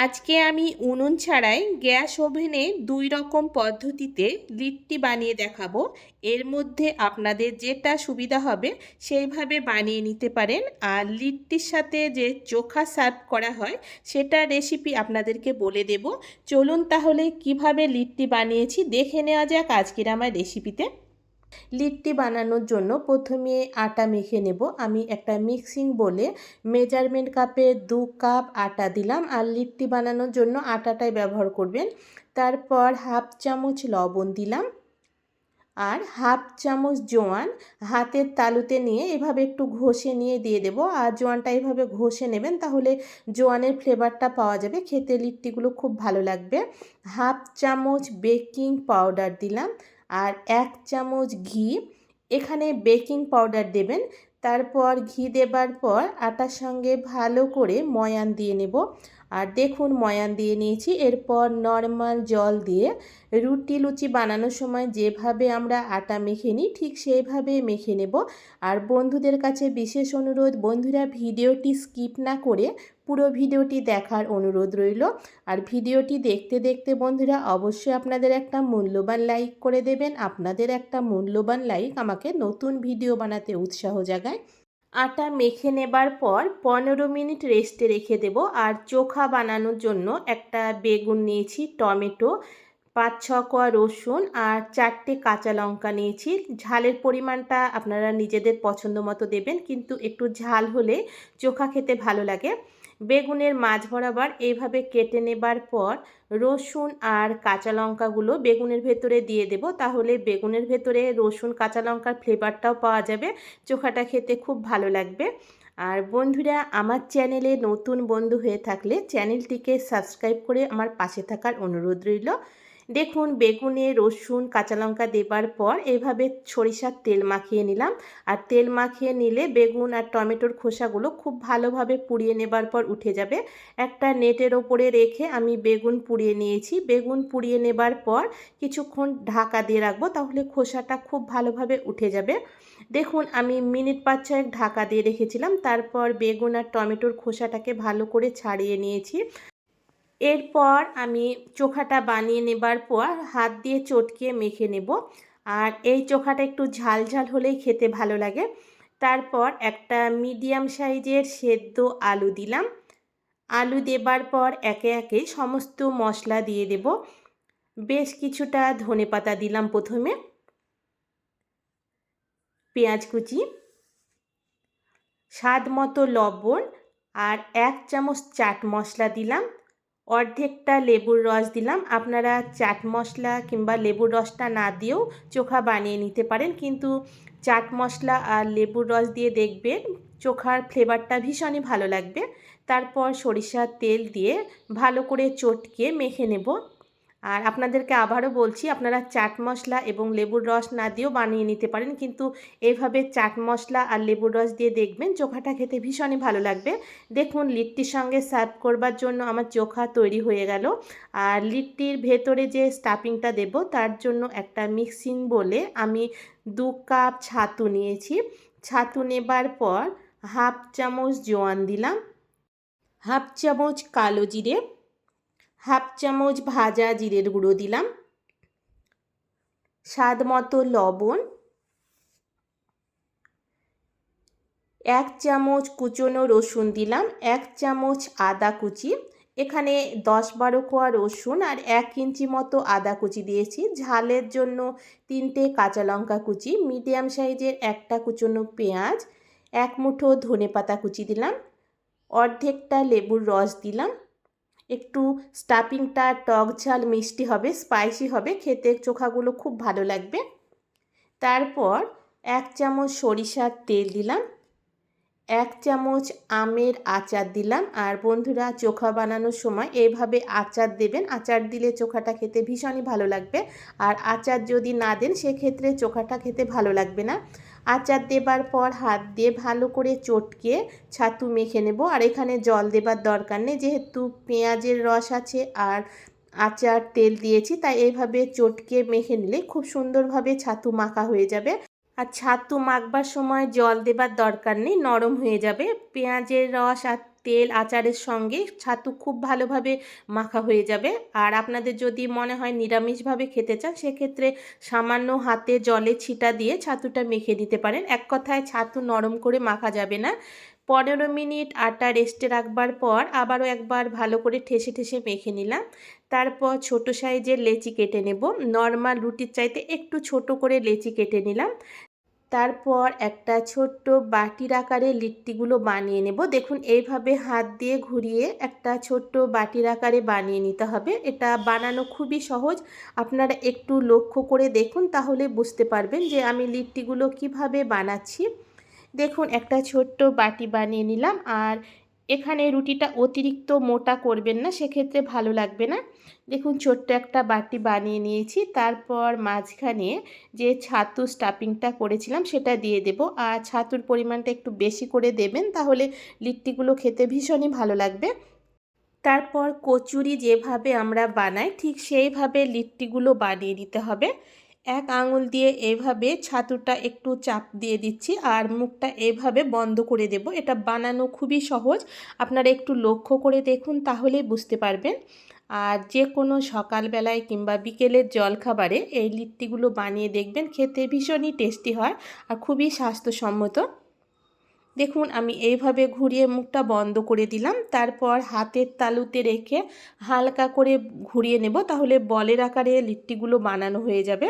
আজকে আমি উনুন ছাড়াই গ্যাস ওভেনে দুই রকম পদ্ধতিতে লিট্টি বানিয়ে দেখাবো। এর মধ্যে আপনাদের যেটা সুবিধা হবে সেইভাবে বানিয়ে নিতে পারেন। আর লিট্টির সাথে যে চোখা সার্ভ করা হয়, সেটা রেসিপি আপনাদেরকে বলে দেব। চলুন তাহলে কীভাবে লিট্টি বানিয়েছি দেখে নেওয়া যাক আজকের আমার রেসিপিতে লিট্টি বানানোর জন্য প্রথমে আটা মেখে নেব। আমি একটা মিক্সিং বলে মেজারমেন্ট কাপে দু কাপ আটা দিলাম আর লিট্টি বানানোর জন্য আটাটাই ব্যবহার করবেন। তারপর হাফ চামচ লবণ দিলাম আর হাফ চামচ জোয়ান হাতের তালুতে নিয়ে এভাবে একটু ঘষে নিয়ে দিয়ে দেব। আর জোয়ানটা এভাবে ঘষে নেবেন তাহলে জোয়ানের ফ্লেভারটা পাওয়া যাবে। খেতে লিট্টিগুলো খুব ভালো লাগবে। হাফ চামচ বেকিং পাউডার দিলাম আর এক চামচ ঘি, এখানে বেকিং পাউডার দেবেন। তারপর ঘি দেবার পর আটার সঙ্গে ভালো করে ময়ান দিয়ে নেব। আর দেখুন, ময়ান দিয়ে নিয়েছি। এরপর নর্মাল জল দিয়ে রুটি, লুচি বানানোর সময় যেভাবে আমরা আটা মেখে নিই, ঠিক সেইভাবে মেখে নেব। আর বন্ধুদের কাছে বিশেষ অনুরোধ, বন্ধুরা ভিডিওটি স্কিপ না করে পুরো ভিডিওটি দেখার অনুরোধ রইল। আর ভিডিওটি দেখতে দেখতে বন্ধুরা অবশ্যই আপনাদের একটা মূল্যবান লাইক করে দেবেন। আপনাদের একটা মূল্যবান লাইক আমাকে নতুন ভিডিও বানাতে উৎসাহ জাগায়। আটা মেখে নেবার পর পনেরো মিনিট রেস্টে রেখে দেব। আর চোখা বানানোর জন্য একটা বেগুন নিয়েছি, টমেটো, পাঁচ ছ কোয়া রসুন আর চারটে কাঁচা লঙ্কা নিয়েছি। ঝালের পরিমাণটা আপনারা নিজেদের পছন্দ মতো দেবেন, কিন্তু একটু ঝাল হলে চোখা খেতে ভালো লাগে। বেগুনের মাছ বরাবর এইভাবে কেটে নেবার পর রসুন আর কাঁচা লঙ্কাগুলো বেগুনের ভেতরে দিয়ে দেব। তাহলে বেগুনের ভেতরে রসুন, কাঁচা লঙ্কার ফ্লেভারটাও পাওয়া যাবে। চোখাটা খেতে খুব ভালো লাগবে। আর বন্ধুরা, আমার চ্যানেলে নতুন বন্ধু হয়ে থাকলে চ্যানেলটিকে সাবস্ক্রাইব করে আমার পাশে থাকার অনুরোধ রইল। দেখুন, বেগুনে, রসুন, কাঁচা লঙ্কা দেবার পর এভাবে সরিষার তেল মাখিয়ে নিলাম। আর তেল মাখিয়ে নিলে বেগুন আর টমেটোর খোসাগুলো খুব ভালোভাবে পুড়িয়ে নেবার পর উঠে যাবে। একটা নেটের ওপরে রেখে আমি বেগুন পুড়িয়ে নিয়েছি। বেগুন পুড়িয়ে নেবার পর কিছুক্ষণ ঢাকা দিয়ে রাখব, তাহলে খোসাটা খুব ভালোভাবে উঠে যাবে। দেখুন, আমি মিনিট পাঁচ ছয়েক ঢাকা দিয়ে রেখেছিলাম। তারপর বেগুন আর টমেটোর খোসাটাকে ভালো করে ছাড়িয়ে নিয়েছি। এরপর আমি চোখাটা বানিয়ে নেবার পর হাত দিয়ে চটকে মেখে নেব। আর এই চোখাটা একটু ঝাল ঝাল হলেই খেতে ভালো লাগে। তারপর একটা মিডিয়াম সাইজের সেদ্ধ আলু দিলাম। আলু দেবার পর একে একে সমস্ত মশলা দিয়ে দেব। বেশ কিছুটা ধনে পাতা দিলাম প্রথমে। পেঁয়াজ কুচি। স্বাদ মতো লবণ আর এক চামচ চাট মশলা দিলাম। অর্ধেকটা লেবুর রস দিলাম। আপনারা চাট মশলা কিংবা লেবুর রসটা না দিয়েও চোখা বানিয়ে নিতে পারেন। কিন্তু চাট মশলা আর লেবুর রস দিয়ে দেখবেন চোখার ফ্লেভারটা ভীষণই ভালো লাগবে। তারপর সরিষার তেল দিয়ে ভালো করে চটকে মেখে নেব। আর আপনাদেরকে আবারও বলছি, আপনারা চাট মশলা এবং লেবুর রস না দিয়েও বানিয়ে নিতে পারেন, কিন্তু এইভাবে চাট মশলা আর লেবুর রস দিয়ে দেখবেন চোখাটা খেতে ভীষণই ভালো লাগবে। দেখুন, লিট্টির সঙ্গে সার্ভ করবার জন্য আমার চোখা তৈরি হয়ে গেল। আর লিট্টির ভেতরে যে স্টাফিংটা দেব, তার জন্য একটা মিক্সিং বলে আমি দু কাপ ছাতু নিয়েছি। ছাতু নেবার পর হাফ চামচ জোয়ান দিলাম, হাফ চামচ কালো জিরে হাফ চামচ ভাজা জিরের গুঁড়ো দিলাম, স্বাদ মতো লবণ, এক চামচ কুচনো রসুন দিলাম, এক চামচ আদা কুচি, এখানে দশ বারো কোয়া রসুন আর এক ইঞ্চি মতো আদা কুচি দিয়েছি। ঝালের জন্য তিনটে কাঁচা লঙ্কা কুচি, মিডিয়াম সাইজের একটা কুচনো পেঁয়াজ, এক মুঠো ধনে পাতা কুচি দিলাম, অর্ধেকটা লেবুর রস দিলাম একটু স্টাফিংটা টক ঝাল মিষ্টি হবে স্পাইসি হবে, খেতে চোখাগুলো খুব ভালো লাগবে। তারপর এক চামচ সরিষার তেল দিলাম, এক চামচ আমের আচার দিলাম। আর বন্ধুরা, চোখা বানানোর সময় এইভাবে আচার দেবেন, আচার দিলে চোখাটা খেতে ভীষণই ভালো লাগবে। আর আচার যদি না দেন, সেক্ষেত্রে চোখাটা খেতে ভালো লাগবে না। আচার দেবার পর হাত দিয়ে ভালো করে চটকে ছাতু মেখে নেব। আর এখানে জল দেবার দরকার নেই, যেহেতু পেঁয়াজের রস আছে আর আচার তেল দিয়েছি, তাই এইভাবে চটকে মেখে নিলে খুব সুন্দরভাবে ছাতু মাখা হয়ে যাবে। আর ছাতু মাখবার সময় জল দেবার দরকার নেই, নরম হয়ে যাবে। পেঁয়াজের রস আর তেল আচারের সঙ্গে ছাতু খুব ভালোভাবে মাখা হয়ে যাবে। আর আপনাদের যদি মনে হয় নিরামিষভাবে খেতে চান, সেক্ষেত্রে সামান্য হাতে জলে ছিটা দিয়ে ছাতুটা মেখে দিতে পারেন। এক কথায় ছাতু নরম করে মাখা যাবে না। পনেরো মিনিট আটা রেস্টে রাখবার পর আবারও একবার ভালো করে ঠেসে ঠেসে মেখে নিলাম। তারপর ছোট সাইজের লেচি কেটে নেব। নর্মাল রুটির চাইতে একটু ছোট করে লেচি কেটে নিলাম। তারপর একটা ছোট্ট বাটির আকারে লিট্টিগুলো বানিয়ে নেব। দেখুন, এইভাবে হাত দিয়ে ঘুরিয়ে একটা ছোট্ট বাটির আকারে বানিয়ে নিতে হবে। এটা বানানো খুবই সহজ। আপনারা একটু লক্ষ্য করে দেখুন, তাহলে বুঝতে পারবেন যে আমি লিট্টিগুলো কীভাবে বানাচ্ছি। দেখুন, একটা ছোট্ট বাটি বানিয়ে নিলাম। আর এখানে রুটিটা অতিরিক্ত মোটা করবেন না, সেক্ষেত্রে ভালো লাগবে না। দেখুন, ছোট্ট একটা বাটি বানিয়ে নিয়েছি। তারপর মাঝখানে যে ছাতু স্টাফিংটা করেছিলাম, সেটা দিয়ে দেব। আর ছাতুর পরিমাণটা একটু বেশি করে দেবেন, তাহলে লিট্টিগুলো খেতে ভীষণই ভালো লাগবে। তারপর কচুরি যেভাবে আমরা বানাই, ঠিক সেইভাবে লিট্টিগুলো বানিয়ে দিতে হবে। এক আঙুল দিয়ে এভাবে ছাতুটা একটু চাপ দিয়ে দিচ্ছি আর মুখটা এভাবে বন্ধ করে দেব। এটা বানানো খুবই সহজ। আপনারা একটু লক্ষ্য করে দেখুন তাহলেই বুঝতে পারবেন। আর যে কোনো সকালবেলায় কিংবা বিকেলের জলখাবারে এই লিট্টিগুলো বানিয়ে দেখবেন, খেতে ভীষণই টেস্টি হয় আর খুবই স্বাস্থ্যসম্মত। দেখুন, আমি এইভাবে ঘুরিয়ে মুখটা বন্ধ করে দিলাম। তারপর হাতের তালুতে রেখে হালকা করে ঘুরিয়ে নেব, তাহলে বলের আকারে লিট্টিগুলো বানানো হয়ে যাবে।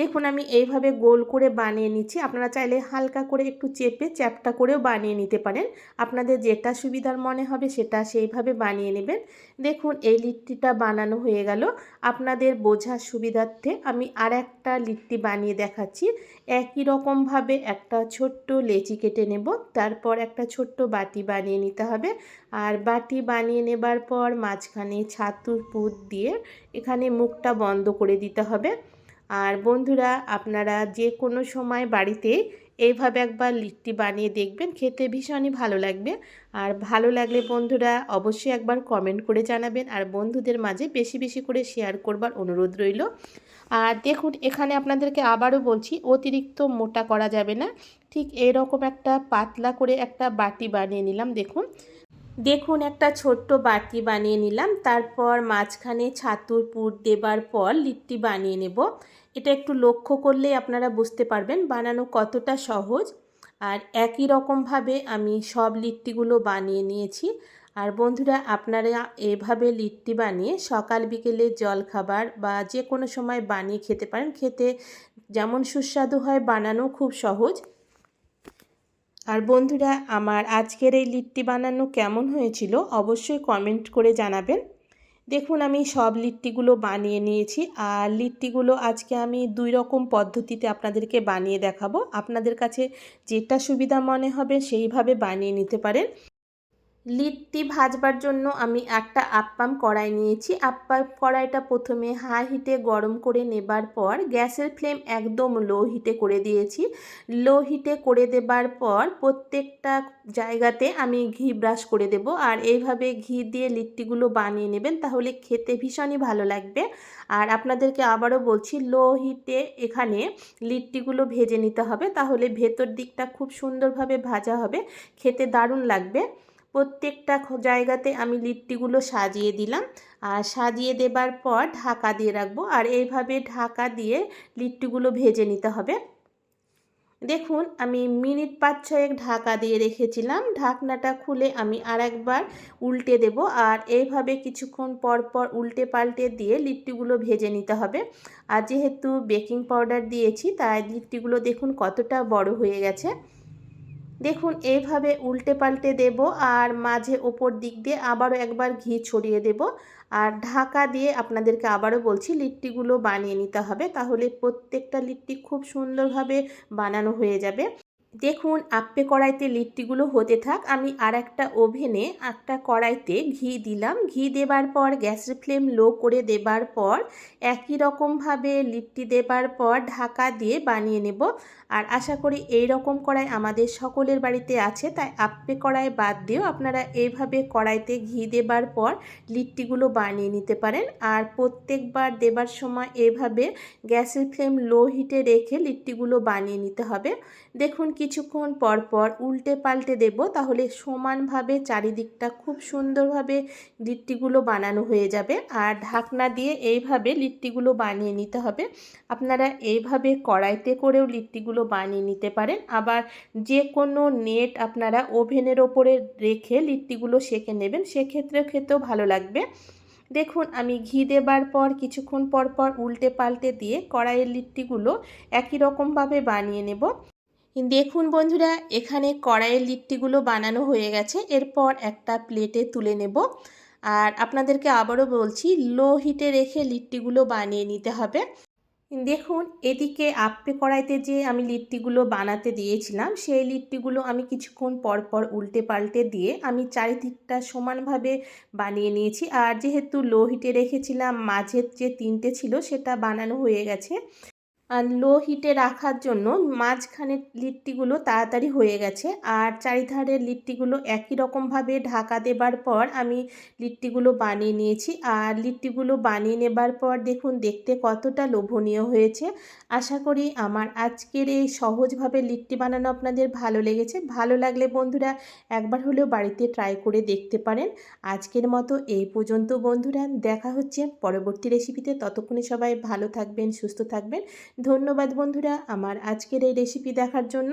দেখুন, আমি এইভাবে গোল করে বানিয়ে নিচ্ছি। আপনারা চাইলে হালকা করে একটু চেপে চ্যাপটা করেও বানিয়ে নিতে পারেন। আপনাদের যেটা সুবিধার মনে হবে সেটা সেইভাবে বানিয়ে নেবেন। দেখুন, এই লিট্টিটা বানানো হয়ে গেল। আপনাদের বোঝার সুবিধার্থে আমি আর একটা লিট্টি বানিয়ে দেখাচ্ছি। একই রকমভাবে একটা ছোট্ট লেচি কেটে নেব, তারপর একটা ছোট্ট বাটি বানিয়ে নিতে হবে। আর বাটি বানিয়ে নেবার পর মাঝখানে ছাতুর পুর দিয়ে এখানে মুখটা বন্ধ করে দিতে হবে। আর বন্ধুরা, আপনারা যে কোনো সময় বাড়িতে এইভাবে একবার লিট্টি বানিয়ে দেখবেন, খেতে ভীষণই ভালো লাগবে। আর ভালো লাগলে বন্ধুরা অবশ্যই একবার কমেন্ট করে জানাবেন আর বন্ধুদের মাঝে বেশি বেশি করে শেয়ার করবার অনুরোধ রইল। আর দেখুন, এখানে আপনাদেরকে আবারও বলছি, অতিরিক্ত মোটা করা যাবে না। ঠিক এরকম একটা পাতলা করে একটা বাটি বানিয়ে নিলাম, দেখুন। দেখুন, একটা ছোট্ট বাটি বানিয়ে নিলাম। তারপর মাঝখানে ছাতুর পুর দেবার পর লিট্টি বানিয়ে নেব। এটা একটু লক্ষ্য করলেই আপনারা বুঝতে পারবেন বানানো কতটা সহজ। আর একই রকমভাবে আমি সব লিট্টিগুলো বানিয়ে নিয়েছি। আর বন্ধুরা, আপনারা এভাবে লিট্টি বানিয়ে সকাল, বিকেলে জল খাবার বা যে কোনো সময় বানিয়ে খেতে পারেন। খেতে যেমন সুস্বাদু হয়, বানানো খুব সহজ। আর বন্ধুরা, আমার আজকের এই লিট্টি বানানো কেমন হয়েছিল অবশ্যই কমেন্ট করে জানাবেন। দেখুন, আমি সব লিট্টিগুলো বানিয়ে নিয়েছি আর লিট্টিগুলো আজকে আমি দুই রকম পদ্ধতিতে আপনাদেরকে বানিয়ে দেখাবো। আপনাদের কাছে যেটা সুবিধা মনে হবে সেইভাবে বানিয়ে নিতে পারেন। লিট্টি ভাজবার জন্য আমি একটা আপ্পাম কড়াই নিয়েছি। আপ্পাম কড়াইটা প্রথমে হাই হিটে গরম করে নেবার পর গ্যাসের ফ্লেম একদম লো হিটে করে দিয়েছি। লো হিটে করে দেবার পর প্রত্যেকটা জায়গাতে আমি ঘি ব্রাশ করে দেব। আর এইভাবে ঘি দিয়ে লিট্টিগুলো বানিয়ে নেবেন তাহলে খেতে ভীষণই ভালো লাগবে। আর আপনাদেরকে আবারও বলছি, লো হিটে এখানে লিট্টিগুলো ভেজে নিতে হবে। তাহলে ভেতর দিকটা খুব সুন্দরভাবে ভাজা হবে। খেতে দারুণ লাগবে। প্রত্যেকটা জায়গাতে আমি লিট্টিগুলো সাজিয়ে দিলাম। আর সাজিয়ে দেবার পর ঢাকা দিয়ে রাখব। আর এইভাবে ঢাকা দিয়ে লিট্টিগুলো ভেজে নিতে হবে। দেখুন, আমি মিনিট পাঁচ ছয়েক ঢাকা দিয়ে রেখেছিলাম। ঢাকনাটা খুলে আমি আর একবার উল্টে দেব। আর এইভাবে কিছুক্ষণ পর পর উল্টে পাল্টে দিয়ে লিট্টিগুলো ভেজে নিতে হবে। আর যেহেতু বেকিং পাউডার দিয়েছি, তাই লিট্টিগুলো দেখুন কতটা বড় হয়ে গেছে। দেখুন এইভাবে উল্টে পাল্টে দেব আর মাঝে ওপর দিক দিয়ে আবারও একবার ঘি ছড়িয়ে দেব। আর ঢাকা দিয়ে আপনাদেরকে আবারও বলছি, লিট্টিগুলো বানিয়ে নিতে হবে। তাহলে প্রত্যেকটা লিট্টি খুব সুন্দরভাবে বানানো হয়ে যাবে। দেখুন আপ্পে কড়াইতে লিট্টিগুলো হতে থাক। আমি আর একটা ওভেনে একটা কড়াইতে ঘি দিলাম। ঘি দেবার পর, গ্যাসের ফ্লেম লো করে দেবার পর, একই রকমভাবে লিট্টি দেবার পর ঢাকা দিয়ে বানিয়ে নেব। আর আশা করি এই রকম কড়াই আমাদের সকলের বাড়িতে আছে, তাই আপ্পে কড়াই বাদ দিয়েও আপনারা এইভাবে কড়াইতে ঘি দেবার পর লিট্টিগুলো বানিয়ে নিতে পারেন। আর প্রত্যেকবার দেবার সময় এভাবে গ্যাসের ফ্লেম লো হিটে রেখে লিট্টিগুলো বানিয়ে নিতে হবে। দেখুন কিছুক্ষণ পর পর উল্টে পাল্টে দেব, তাহলে সমানভাবে চারিদিকটা খুব সুন্দরভাবে লিট্টিগুলো বানানো হয়ে যাবে। আর ঢাকনা দিয়ে এইভাবে লিট্টিগুলো বানিয়ে নিতে হবে। আপনারা এইভাবে কড়াইতে করেও লিট্টিগুলো বানিয়ে নিতে পারেন। আবার যে কোনো নেট আপনারা ওভেনের ওপরে রেখে লিট্টিগুলো সেঁকে নেবেন। সেক্ষেত্রেও খেতেও ভালো লাগবে। দেখুন, আমি ঘি দেবার পর, কিছুক্ষণ পর পর উল্টে পাল্টে দিয়ে কড়াইয়ের লিট্টিগুলো একই রকমভাবে বানিয়ে নেব। দেখুন বন্ধুরা, এখানে কড়াইয়ের লিট্টিগুলো বানানো হয়ে গেছে। এরপর একটা প্লেটে তুলে নেব। আর আপনাদেরকে আবারও বলছি লো হিটে রেখে লিট্টিগুলো বানিয়ে নিতে হবে। দেখুন, এদিকে আপে কড়াইতে যে আমি লিট্টিগুলো বানাতে দিয়েছিলাম, সেই লিট্টিগুলো আমি কিছুক্ষণ পর পর উল্টে পাল্টে দিয়ে আমি চারিদিকটা সমানভাবে বানিয়ে নিয়েছি। আর যেহেতু লো হিটে রেখেছিলাম, মাঝের যে তিনটে ছিল, সেটা বানানো হয়ে গেছে। লো হিটে রাখার জন্য মাঝখানের লিট্টিগুলো তাড়াতাড়ি হয়ে গেছে। আর চারিধারের লিট্টিগুলো একই রকমভাবে ঢাকা দেবার পর আমি লিট্টিগুলো বানিয়ে নিয়েছি। আর লিট্টিগুলো বানিয়ে নেবার পর দেখুন, দেখতে কতটা লোভনীয় হয়েছে। আশা করি আমার আজকের এই সহজভাবে লিট্টি বানানো আপনাদের ভালো লেগেছে। ভালো লাগলে বন্ধুরা একবার হলেও বাড়িতে ট্রাই করে দেখতে পারেন। আজকের মতো এই পর্যন্ত বন্ধুরা, দেখা হচ্ছে পরবর্তী রেসিপিতে ততক্ষণে সবাই ভালো থাকবেন, সুস্থ থাকবেন। ধন্যবাদ বন্ধুরা আমার আজকের এই রেসিপি দেখার জন্য।